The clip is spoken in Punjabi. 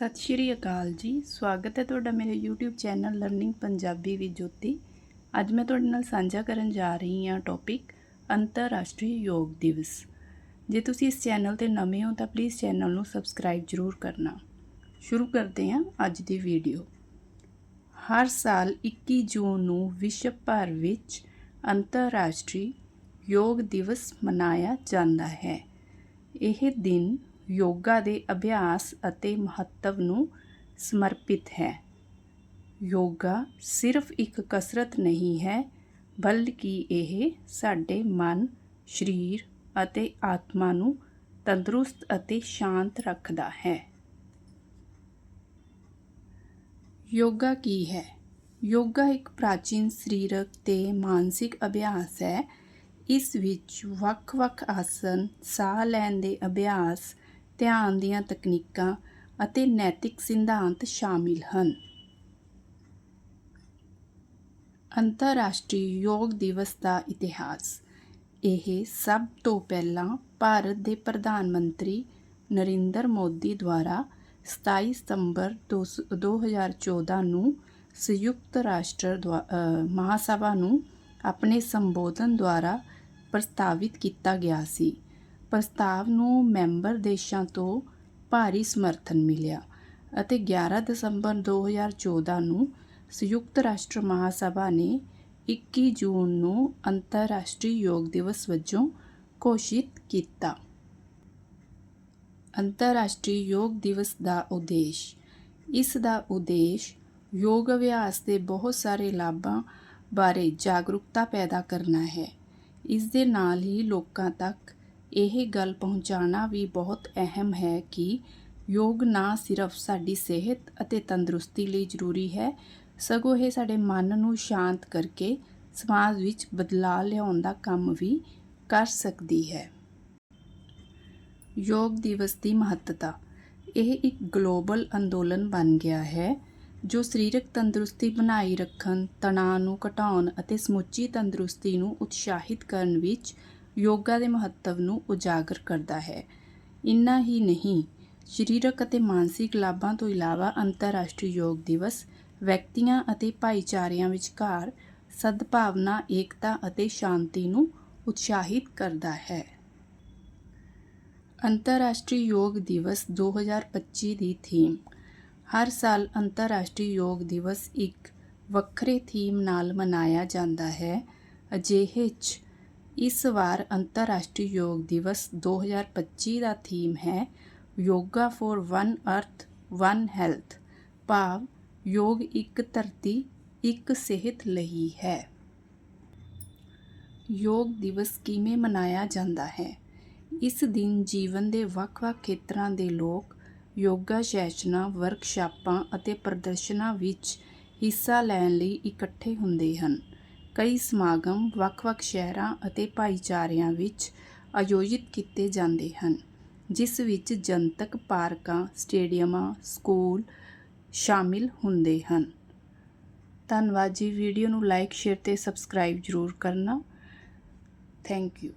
ਸਤਿ ਸ਼੍ਰੀ ਅਕਾਲ ਜੀ। ਸਵਾਗਤ ਹੈ ਤੁਹਾਡਾ ਮੇਰੇ YouTube channel learning Punjabi with Jyoti. ਅੱਜ ਮੈਂ ਤੁਹਾਡੇ ਨਾਲ ਸਾਂਝਾ ਕਰਨ ਜਾ ਰਹੀ ਹਾਂ ਟੌਪਿਕ ਅੰਤਰਰਾਸ਼ਟਰੀ ਯੋਗ ਦਿਵਸ। ਜੇ ਤੁਸੀਂ ਇਸ ਚੈਨਲ ਤੇ ਨਵੇਂ ਹੋ ਤਾਂ ਪਲੀਜ਼ ਚੈਨਲ ਨੂੰ ਸਬਸਕ੍ਰਾਈਬ ਜ਼ਰੂਰ ਕਰਨਾ। ਸ਼ੁਰੂ ਕਰਦੇ ਹਾਂ ਅੱਜ ਦੀ ਵੀਡੀਓ ਹਰ ਸਾਲ 21 ਜੂਨ ਨੂੰ ਵਿਸ਼ਵ ਭਰ ਵਿੱਚ ਅੰਤਰਰਾਸ਼ਟਰੀ ਯੋਗ ਦਿਵਸ ਮਨਾਇਆ ਜਾਂਦਾ ਹੈ। ਇਹ ਦਿਨ ਯੋਗਾ ਦੇ ਅਭਿਆਸ ਅਤੇ ਮਹੱਤਵ ਨੂੰ ਸਮਰਪਿਤ ਹੈ। ਯੋਗਾ ਸਿਰਫ ਇੱਕ ਕਸਰਤ ਨਹੀਂ ਹੈ, ਬਲਕਿ ਇਹ ਸਾਡੇ ਮਨ, ਸਰੀਰ ਅਤੇ ਆਤਮਾ ਨੂੰ ਤੰਦਰੁਸਤ ਅਤੇ ਸ਼ਾਂਤ ਰੱਖਦਾ ਹੈ। ਯੋਗਾ ਕੀ ਹੈ? ਯੋਗਾ ਇੱਕ ਪ੍ਰਾਚੀਨ ਸਰੀਰਕ ਤੇ ਮਾਨਸਿਕ ਅਭਿਆਸ ਹੈ। ਇਸ ਵਿੱਚ ਵੱਖ-ਵੱਖ ਆਸਨ, ਸਾਹ ਲੈਣ ਦੇ ਅਭਿਆਸ ਧਿਆਨ ਦੀਆਂ ਤਕਨੀਕਾਂ ਅਤੇ ਨੈਤਿਕ ਸਿਧਾਂਤ ਸ਼ਾਮਿਲ ਹਨ। ਅੰਤਰਰਾਸ਼ਟਰੀ ਯੋਗ ਦਿਵਸ ਦਾ ਇਤਿਹਾਸ। ਇਹ ਸਭ ਤੋਂ ਪਹਿਲਾਂ ਭਾਰਤ ਦੇ ਪ੍ਰਧਾਨ ਮੰਤਰੀ ਨਰਿੰਦਰ ਮੋਦੀ ਦੁਆਰਾ 27 ਸਤੰਬਰ 2014 ਨੂੰ ਸੰਯੁਕਤ ਰਾਸ਼ਟਰ ਮਹਾਸਭਾ ਨੂੰ ਆਪਣੇ ਸੰਬੋਧਨ ਦੁਆਰਾ ਪ੍ਰਸਤਾਵਿਤ ਕੀਤਾ ਗਿਆ ਸੀ। ਪ੍ਰਸਤਾਵ ਨੂੰ ਮੈਂਬਰ ਦੇਸ਼ਾਂ ਤੋਂ ਭਾਰੀ ਸਮਰਥਨ ਮਿਲਿਆ ਅਤੇ 11 ਦਸੰਬਰ 2014 ਨੂੰ ਸੰਯੁਕਤ ਰਾਸ਼ਟਰ ਮਹਾਸਭਾ ਨੇ 21 ਜੂਨ ਨੂੰ ਅੰਤਰਰਾਸ਼ਟਰੀ ਯੋਗ ਦਿਵਸ ਵਜੋਂ ਘੋਸ਼ਿਤ ਕੀਤਾ। ਅੰਤਰਰਾਸ਼ਟਰੀ ਯੋਗ ਦਿਵਸ ਦਾ ਉਦੇਸ਼ ਇਸ ਦਾ ਉਦੇਸ਼ ਯੋਗ ਅਭਿਆਸ ਦੇ ਬਹੁਤ ਸਾਰੇ ਲਾਭਾਂ ਬਾਰੇ ਜਾਗਰੂਕਤਾ ਪੈਦਾ ਕਰਨਾ ਹੈ। ਇਸ ਦੇ ਨਾਲ ਹੀ ਲੋਕਾਂ ਤੱਕ ਇਹ ਗੱਲ ਪਹੁੰਚਾਉਣਾ ਵੀ ਬਹੁਤ ਅਹਿਮ ਹੈ ਕਿ ਯੋਗ ਨਾ ਸਿਰਫ ਸਾਡੀ ਸਿਹਤ ਅਤੇ ਤੰਦਰੁਸਤੀ ਲਈ ਜ਼ਰੂਰੀ ਹੈ, ਸਗੋਂ ਇਹ ਸਾਡੇ ਮਨ ਨੂੰ ਸ਼ਾਂਤ ਕਰਕੇ ਸਮਾਜ ਵਿੱਚ ਬਦਲਾਅ ਲਿਆਉਣ ਦਾ ਕੰਮ ਵੀ ਕਰ ਸਕਦੀ ਹੈ। ਯੋਗ ਦਿਵਸ ਦੀ ਮਹੱਤਤਾ। ਇਹ ਇੱਕ ਗਲੋਬਲ ਅੰਦੋਲਨ ਬਣ ਗਿਆ ਹੈ, ਜੋ ਸਰੀਰਕ ਤੰਦਰੁਸਤੀ ਬਣਾਈ ਰੱਖਣ, ਤਣਾਅ ਨੂੰ ਘਟਾਉਣ ਅਤੇ ਸਮੁੱਚੀ ਤੰਦਰੁਸਤੀ ਨੂੰ ਉਤਸ਼ਾਹਿਤ ਕਰਨ ਵਿੱਚ ਯੋਗਾ ਦੇ ਮਹੱਤਵ ਨੂੰ ਉਜਾਗਰ ਕਰਦਾ ਹੈ। ਇੰਨਾ ਹੀ ਨਹੀਂ, ਸਰੀਰਕ ਅਤੇ ਮਾਨਸਿਕ ਲਾਭਾਂ ਤੋਂ ਇਲਾਵਾ ਅੰਤਰਰਾਸ਼ਟਰੀ ਯੋਗ ਦਿਵਸ, ਵਿਅਕਤੀਆਂ ਅਤੇ ਭਾਈਚਾਰਿਆਂ ਵਿਚਕਾਰ ਸਦਭਾਵਨਾ, ਏਕਤਾ ਅਤੇ ਸ਼ਾਂਤੀ ਨੂੰ ਉਤਸ਼ਾਹਿਤ ਕਰਦਾ ਹੈ। ਅੰਤਰਰਾਸ਼ਟਰੀ ਯੋਗ ਦਿਵਸ 2025 ਦੀ ਥੀਮ। ਹਰ ਸਾਲ ਅੰਤਰਰਾਸ਼ਟਰੀ ਯੋਗ ਦਿਵਸ ਇੱਕ ਵੱਖਰੇ ਥੀਮ ਨਾਲ ਮਨਾਇਆ ਜਾਂਦਾ ਹੈ। ਅਜਿਹੇ 'ਚ ਇਸ ਵਾਰ ਅੰਤਰਰਾਸ਼ਟਰੀ ਯੋਗ ਦਿਵਸ 2025 ਦਾ ਥੀਮ ਹੈ yoga for one earth, one health. ਭਾਵ ਯੋਗ ਇੱਕ ਧਰਤੀ, ਇੱਕ ਸਿਹਤ ਲਈ ਹੈ। ਯੋਗ ਦਿਵਸ ਕਿਵੇਂ ਮਨਾਇਆ ਜਾਂਦਾ ਹੈ? ਇਸ ਦਿਨ ਜੀਵਨ ਦੇ ਵੱਖ-ਵੱਖ ਖੇਤਰਾਂ ਦੇ ਲੋਕ ਯੋਗਾ ਸੈਸ਼ਨਾਂ, ਵਰਕਸ਼ਾਪਾਂ ਅਤੇ ਪ੍ਰਦਰਸ਼ਨਾਂ ਵਿੱਚ ਹਿੱਸਾ ਲੈਣ ਲਈ ਇਕੱਠੇ ਹੁੰਦੇ ਹਨ। ਕਈ ਸਮਾਗਮ ਵੱਖ-ਵੱਖ ਸ਼ਹਿਰਾਂ ਅਤੇ ਭਾਈਚਾਰਿਆਂ ਵਿੱਚ ਆਯੋਜਿਤ ਕੀਤੇ ਜਾਂਦੇ ਹਨ, ਜਿਸ ਵਿੱਚ ਜਨਤਕ ਪਾਰਕਾਂ, ਸਟੇਡੀਅਮਾਂ, ਸਕੂਲ ਸ਼ਾਮਿਲ ਹੁੰਦੇ ਹਨ। ਧੰਨਵਾਦ ਜੀ। ਵੀਡੀਓ ਨੂੰ ਲਾਈਕ, ਸ਼ੇਅਰ ਤੇ ਸਬਸਕ੍ਰਾਈਬ ਜ਼ਰੂਰ ਕਰਨਾ। Thank you.